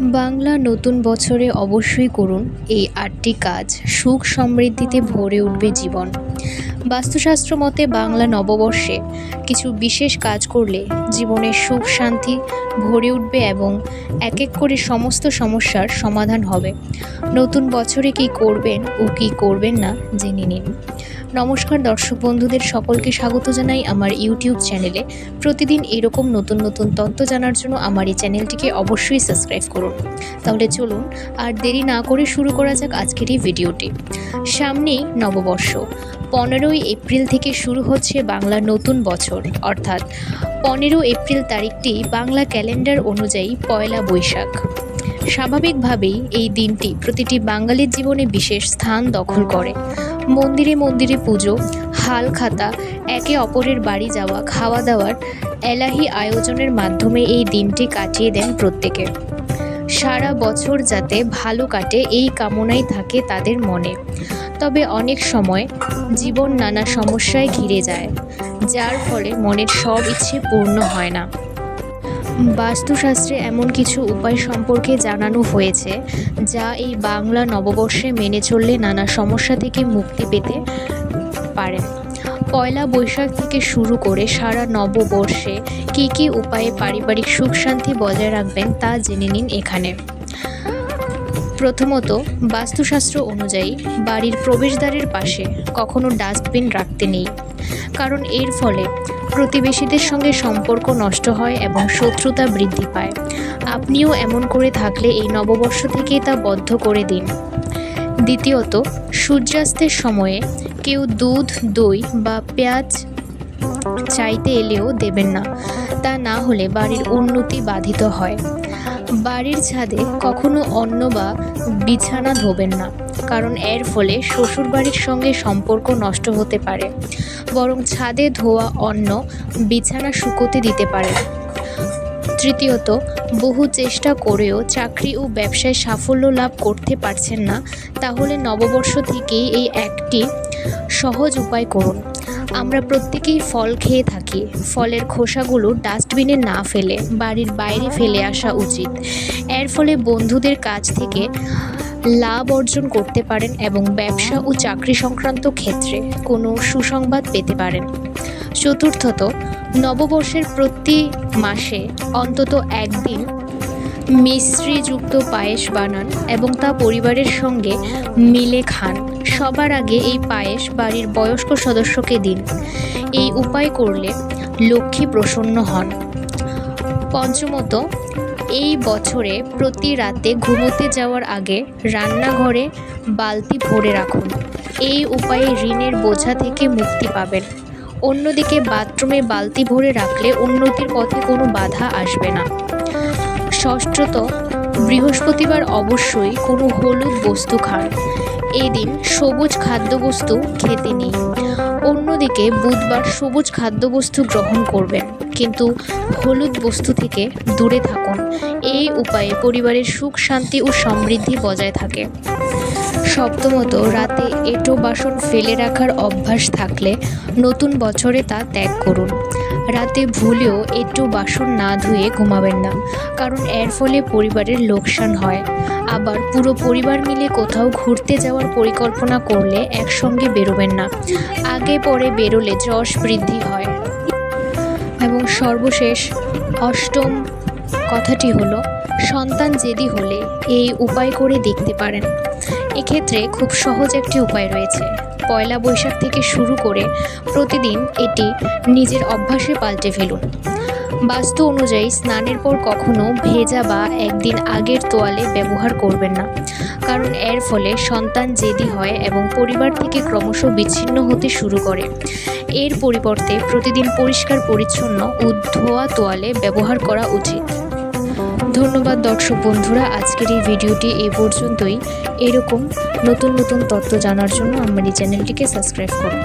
বাংলা নতুন বছরে অবশ্যই করুন এই আটটি কাজ। সুখ সমৃদ্ধিতে ভরে উঠবে জীবন। বাস্তুশাস্ত্র মতে বাংলা নববর্ষে কিছু বিশেষ কাজ করলে জীবনের সুখ, শান্তি ভরে উঠবে এবং এক এক করে সমস্ত সমস্যার সমাধান হবে। নতুন বছরে কী করবেন ও কী করবেন না জেনে নিন। নমস্কার দর্শক বন্ধুদের সকলকে স্বাগত জানাই আমার ইউটিউব চ্যানেলে। প্রতিদিন এরকম নতুন নতুন তথ্য জানার জন্য আমার এই চ্যানেলটিকে অবশ্যই সাবস্ক্রাইব করুন। তাহলে চলুন, আর দেরি না করে শুরু করা যাক আজকের এই ভিডিওটি। সামনেই নববর্ষ। পনেরোই এপ্রিল থেকে শুরু হচ্ছে বাংলা নতুন বছর। অর্থাৎ পনেরো এপ্রিল তারিখটি বাংলা ক্যালেন্ডার অনুযায়ী পয়লা বৈশাখ। স্বাভাবিকভাবেই এই দিনটি প্রতিটি বাঙালির জীবনে বিশেষ স্থান দখল করে। মন্দিরে মন্দিরে পুজো, হাল খাতা, একে অপরের বাড়ি যাওয়া, খাওয়া দাওয়ার এলাহি আয়োজনের মাধ্যমে এই দিনটি কাটিয়ে দেন প্রত্যেকে সারা বছর যাতে ভালো কাটে এই কামনাই থাকে তাদের মনে। তবে অনেক সময় জীবন নানা সমস্যায় ঘিরে যায়, যার ফলে মনের সব ইচ্ছে পূর্ণ হয় না। বাস্তুশাস্ত্রে এমন কিছু উপায় সম্পর্কে জানানো হয়েছে, যা এই বাংলা নববর্ষে মেনে চললে নানা সমস্যা থেকে মুক্তি পেতে পারে। পয়লা বৈশাখ থেকে শুরু করে সারা নববর্ষে কী কী উপায়ে পারিবারিক সুখ শান্তি বজায় রাখবেন তা জেনে নিন এখানে। প্রথমত, বাস্তুশাস্ত্র অনুযায়ী বাড়ির প্রবেশদ্বারের পাশে কখনো ডাস্টবিন রাখতে নেই, কারণ এর ফলে প্রতিবেশীদের সঙ্গে সম্পর্ক নষ্ট হয় এবং শত্রুতা বৃদ্ধি পায়। আপনিও এমন করে থাকলে এই নববর্ষ থেকেই তা বদ্ধ করে দিন। দ্বিতীয়ত, সূর্যাস্তের সময়ে কেউ দুধ, দই বা পেঁয়াজ চাইতে এলেও দেবেন না। তা না হলে বাড়ির উন্নতি বাধিত হয়। বাড়ির ছাদে কখনো অন্ন বা বিছানা ধোবেন না, কারণ এর ফলে শ্বশুরবাড়ির সঙ্গে সম্পর্ক নষ্ট হতে পারে। বরং ছাদে ধোয়া অন্ন, বিছানা শুকোতে দিতে পারে। তৃতীয়ত, বহু চেষ্টা করেও চাকরি ও ব্যবসায় সাফল্য লাভ করতে পারছেন না, তাহলে নববর্ষ থেকেই এই একটি সহজ উপায় করুন। আমরা প্রত্যেকেই ফল খেয়ে থাকি। ফলের খোসাগুলো ডাস্টবিনে না ফেলে, বাড়ির বাইরে ফেলে আসা উচিত। এর ফলে বন্ধুদের কাছ থেকে লাভ অর্জন করতে পারেন এবং ব্যবসা ও চাকরি সংক্রান্ত ক্ষেত্রে কোনো সুসংবাদ পেতে পারেন। চতুর্থত, নববর্ষের প্রতি মাসে অন্তত একদিন মিশ্রিযুক্ত পায়েস বানান এবং তা পরিবারের সঙ্গে মিলে খান। সবার আগে এই পায়েস বাড়ির বয়স্ক সদস্যকে দিন। এই উপায় করলে লক্ষ্মী প্রসন্ন হন। পঞ্চমত, এই বছরে প্রতি রাতে ঘুমোতে যাওয়ার আগে রান্নাঘরে বালতি ভরে রাখুন। এই উপায়ে ঋণের বোঝা থেকে মুক্তি পাবেন। অন্যদিকে বাথরুমে বালতি ভরে রাখলে উন্নতির পথে কোনো বাধা আসবে না। ষষ্ঠত, বৃহস্পতিবার অবশ্যই কোনো হলুদ বস্তু খান। এদিন সবুজ খাদ্যবস্তু খেতে নেই। অন্যদিকে বুধবার সবুজ খাদ্যবস্তু গ্রহণ করবেন। কিন্তু হলুদ বস্তু থেকে দূরে থাকুন। এই উপায়ে পরিবারের সুখ, শান্তি ও সমৃদ্ধি বজায় থাকে। সপ্তমত, রাতে এটো বাসন ফেলে রাখার অভ্যাস থাকলে নতুন বছরে তা ত্যাগ করুন। রাতে ভুলেও একটু বাসন না ধুয়ে ঘুমাবেন না, কারণ এর ফলে পরিবারের লোকসান হয়। আবার পুরো পরিবার মিলে কোথাও ঘুরতে যাওয়ার পরিকল্পনা করলে একসঙ্গে বেরোবেন না। আগে পরে বেরোলে যশ বৃদ্ধি হয়। এবং সর্বশেষ, অষ্টম কথাটি হলো, সন্তান জেদি হলে এই উপায় করে দেখতে পারেন। এক্ষেত্রে খুব সহজ একটি উপায় রয়েছে। পয়লা বৈশাখ থেকে শুরু করে প্রতিদিন এটি নিজের অভ্যাসে পাল্টে ফেলুন। বাস্তু অনুযায়ী স্নানের পর কখনো ভেজা বা একদিন আগের তোয়ালে ব্যবহার করবেন না। কারণ এর ফলে সন্তান জেদি হয় এবং পরিবার থেকে ক্রমশ বিচ্ছিন্ন হতে শুরু করে। এর পরিবর্তে প্রতিদিন পরিষ্কার পরিচ্ছন্ন ও ধোয়া তোয়ালে ব্যবহার করা উচিত। ধন্যবাদ দর্শক বন্ধুরা, আজকের এই ভিডিওটি এ পর্যন্তই। এরকম নতুন নতুন তথ্য জানার জন্য আমার এই চ্যানেলটিকে সাবস্ক্রাইব করুন।